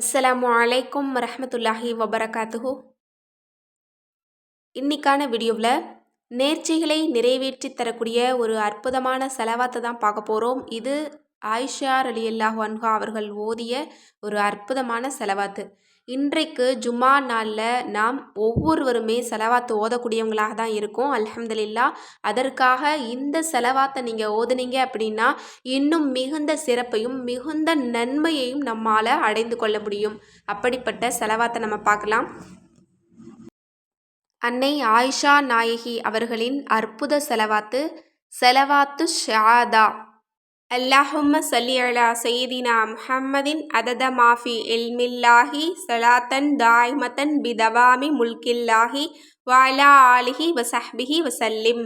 அஸ்லாம் அலைக்கும் வரமத்துல்லாஹி வபரகாத்துஹு. இன்னைக்கான வீடியோவில் நேர்ச்சிகளை நிறைவேற்றி தரக்கூடிய ஒரு அற்புதமான செலவாத்தை தான் பார்க்க போகிறோம் இது ஆயிஷா அலி அல்லாஹ் அன்ஹா அவர்கள் ஓதிய ஒரு அற்புதமான செலவாத்து. இன்றைக்கு ஜும்மா நாளில் நாம் ஒவ்வொருவருமே செலவாத்து ஓதக்கூடியவங்களாக தான் இருக்கும். அல்ஹம்துலில்லா. அதற்காக இந்த செலவாத்தை நீங்கள் ஓதுனீங்க அப்படின்னா இன்னும் மிகுந்த சிறப்பையும் மிகுந்த நன்மையையும் நம்மால் அடைந்து கொள்ள முடியும். அப்படிப்பட்ட செலவாத்தை நம்ம பார்க்கலாம். அன்னை ஆயிஷா நாயகி அவர்களின் அற்புத செலவாத்து செலவாத்து ஷாதா. அல்லாஹும்ம சல்லி அலா செய்தினா முஹம்மதின் அதத மாஃபி இல்மில்லாஹி சலாத்தன் தாய்மத்தன் பிதவாமி முல்கில்லாஹி வாலா ஆலிஹி வசஹ்பிஹி வசல்லிம்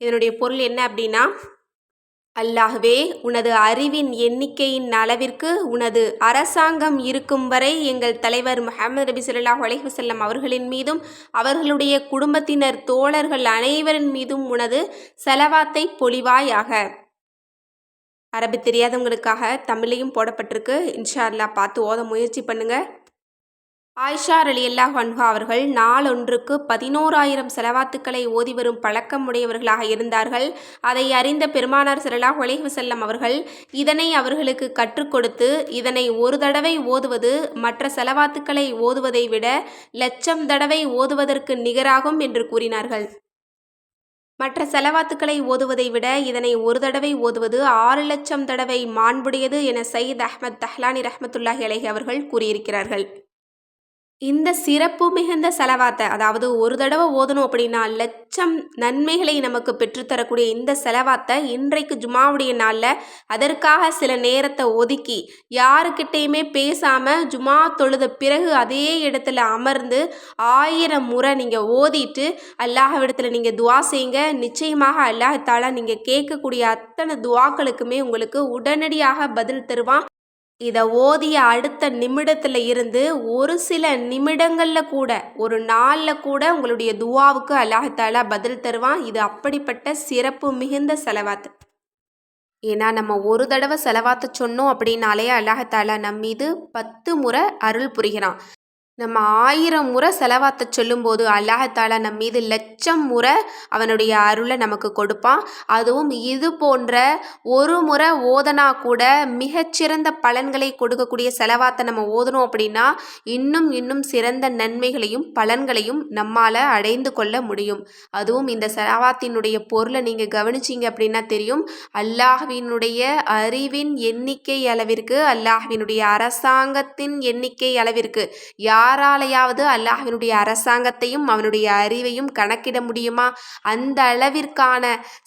இதனுடைய பொருள் என்ன அப்படின்னா அல்லாஹ்வே உனது அறிவின் எண்ணிக்கையின் அளவிற்கு உனது அரசாங்கம் இருக்கும் வரை எங்கள் தலைவர் முஹம்மது நபி சொல்லாஹ் அலைஹி அவர்களின் மீதும் அவர்களுடைய குடும்பத்தினர் தோழர்கள் அனைவரின் மீதும் உனது செலவாத்தை பொலிவாயாக அரபி தெரியாதவங்களுக்காக தமிழையும் போடப்பட்டிருக்கு. இன்ஷா அல்லாஹ் பார்த்து ஓத முயற்சி பண்ணுங்க. ஆயிஷா அலி அல்லாஹ் அன்ஹா அவர்கள் நாளொன்றுக்கு பதினோராயிரம் செலவாத்துக்களை ஓதி வரும் பழக்கம் உடையவர்களாக இருந்தார்கள். அதை அறிந்த பெருமானார் ஸல்லல்லாஹு ஒலைஹு செல்லம் அவர்கள் இதனை அவர்களுக்கு கற்றுக் கொடுத்து இதனை ஒரு தடவை ஓதுவது மற்ற செலவாத்துக்களை ஓதுவதை விட லட்சம் தடவை ஓதுவதற்கு நிகராகும் என்று கூறினார்கள். மற்ற செலவாத்துக்களை ஓதுவதை விட இதனை ஒரு தடவை ஓதுவது ஆறு லட்சம் தடவை மாண்புடையது என சயீத் அஹ்மத் தஹ்லானி ரஹமத்துல்லாஹி அலஹி அவர்கள் கூறியிருக்கிறார்கள். இந்த சிறப்பு மிகுந்த செலவாத்தை அதாவது ஒரு தடவை ஓதணும் அப்படின்னா லட்சம் நன்மைகளை நமக்கு பெற்றுத்தரக்கூடிய இந்த செலவாத்தை இன்றைக்கு ஜுமாவுடைய நாளில் அதற்காக சில நேரத்தை ஒதுக்கி யாருக்கிட்டேயுமே பேசாமல் ஜுமா தொழுத பிறகு அதே இடத்துல அமர்ந்து ஆயிரம் முறை நீங்கள் ஓதிட்டு அல்லாஹவிடத்தில் நீங்கள் துவா செய்யுங்க. நிச்சயமாக அல்லாஹாலா நீங்கள் கேட்கக்கூடிய அத்தனை துவாக்களுக்குமே உங்களுக்கு உடனடியாக பதில் தருவான். இதை ஓதிய அடுத்த நிமிடத்தில் இருந்து ஒரு சில நிமிடங்களில் கூட ஒரு நாளில் கூட உங்களுடைய துவாவுக்கு அல்லாஹாலா பதில் தருவான். இது அப்படிப்பட்ட சிறப்பு மிகுந்த செலவாத்து. ஏன்னா நம்ம ஒரு தடவை செலவாத்த சொன்னோம் அப்படின்னாலே அல்லாஹாலா நம் மீது பத்து முறை அருள் புரிகிறான். நம்ம ஆயிரம் முறை செலவாத்த சொல்லும்போது அல்லாஹாலா நம் மீது லட்சம் முறை அவனுடைய அருளை நமக்கு கொடுப்பான். அதுவும் இது போன்ற ஒரு முறை ஓதனா கூட மிகச்சிறந்த பலன்களை கொடுக்கக்கூடிய செலவாத்தை நம்ம ஓதணும் அப்படின்னா இன்னும் இன்னும் சிறந்த நன்மைகளையும் பலன்களையும் நம்மால் அடைந்து கொள்ள முடியும். அதுவும் இந்த செலவாத்தினுடைய பொருளை நீங்கள் கவனிச்சிங்க அப்படின்னா தெரியும். அல்லாஹ்வினுடைய அறிவின் எண்ணிக்கை அளவிற்கு அல்லாஹ்வினுடைய அரசாங்கத்தின் எண்ணிக்கை அளவிற்கு யாராலையாவது அல்லாஹினுடைய அரசாங்கத்தையும் அவனுடைய அறிவையும் கணக்கிட முடியுமா? அந்த அளவிற்கான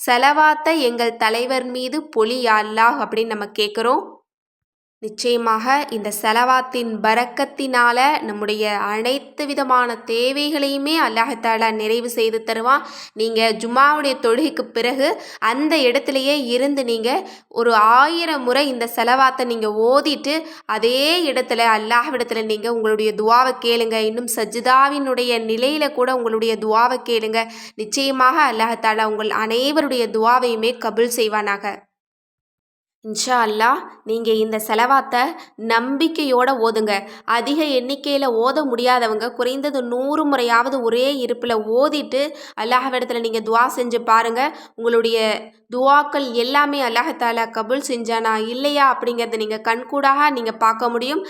செலவாத்தை எங்கள் தலைவர் மீது பொலி அல்லாஹ் அப்படின்னு நம்ம கேட்குறோம் நிச்சயமாக இந்த செலவாத்தின் பரக்கத்தினால நம்முடைய அனைத்து விதமான தேவைகளையுமே அல்லாஹாலா நிறைவு செய்து தருவான். நீங்கள் ஜும்மாவுடைய தொழுகைக்கு பிறகு அந்த இடத்துலையே இருந்து நீங்கள் ஒரு ஆயிரம் முறை இந்த செலவாத்தை நீங்கள் ஓதிட்டு அதே இடத்துல அல்லாஹ்விடத்துல நீங்கள் உங்களுடைய துவாவை கேளுங்க. இன்னும் சஜிதாவினுடைய நிலையில் கூட உங்களுடைய துவாவை கேளுங்க. நிச்சயமாக அல்லாஹாலா உங்கள் அனைவருடைய துவாவையுமே கபுல் செய்வானாக. இன்ஷா அல்லாஹ் நீங்கள் இந்த செலவாத்தை நம்பிக்கையோடு ஓதுங்க. அதிக எண்ணிக்கையில் ஓத முடியாதவங்க குறைந்தது நூறு முறையாவது ஒரே இருப்பில் ஓதிட்டு அல்லாஹவிடத்தில் நீங்கள் துவா செஞ்சு பாருங்கள் உங்களுடைய துவாக்கள் எல்லாமே அல்லாஹாலா கபுல் செஞ்சானா இல்லையா அப்படிங்கிறத நீங்கள் கண்கூடாக நீங்கள் பார்க்க முடியும்.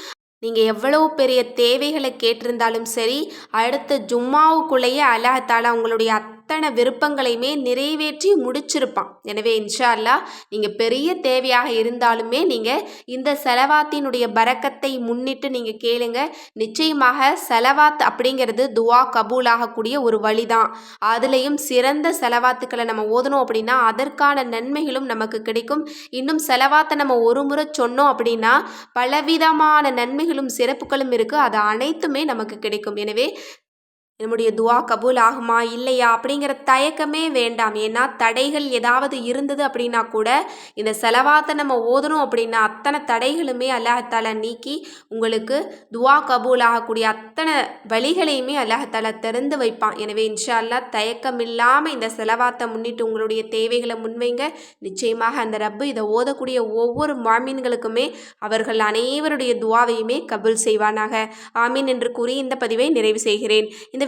நீங்கள் எவ்வளவு பெரிய தேவைகளை கேட்டிருந்தாலும் சரி அடுத்த ஜும்மாவுக்குள்ளேயே அல்லாஹாலா உங்களுடைய அத்தனை விருப்பங்களையுமே நிறைவேற்றி முடிச்சிருப்பான். எனவே இன்ஷா அல்லா நீங்கள் பெரிய தேவையாக இருந்தாலுமே நீங்கள் இந்த செலவாத்தினுடைய பறக்கத்தை முன்னிட்டு நீங்கள் கேளுங்க. நிச்சயமாக செலவாத் அப்படிங்கிறது துவா கபூலாகக்கூடிய ஒரு வழி தான் அதுலேயும் சிறந்த செலவாத்துக்களை நம்ம ஓதணும் அப்படின்னா அதற்கான நன்மைகளும் நமக்கு கிடைக்கும். இன்னும் செலவாத்தை நம்ம ஒரு முறை சொன்னோம் அப்படின்னா பலவிதமான நன்மைகளும் சிறப்புகளும் இருக்குது அது அனைத்துமே நமக்கு கிடைக்கும். எனவே நம்முடைய துவா கபூல் ஆகுமா இல்லையா? அப்படிங்கிற தயக்கமே வேண்டாம். ஏன்னா தடைகள் ஏதாவது இருந்தது அப்படின்னா கூட இந்த செலவாத்தை நம்ம ஓதணும் அப்படின்னா அத்தனை தடைகளுமே அல்லாஹால நீக்கி உங்களுக்கு துவா கபூல் ஆகக்கூடிய அத்தனை வழிகளையுமே அல்லாஹத்தால திறந்து வைப்பான். எனவே இன்ஷா அல்லா தயக்கம் இல்லாமல் இந்த செலவாத்தை முன்னிட்டு உங்களுடைய தேவைகளை முன்வைங்க. நிச்சயமாக அந்த ரப்பு இதை ஓதக்கூடிய ஒவ்வொரு மாமீன்களுக்குமே அவர்கள் அனைவருடைய துவாவையுமே கபூல் செய்வானாக. ஆமீன் என்று கூறி இந்த பதிவை நிறைவு செய்கிறேன். இந்த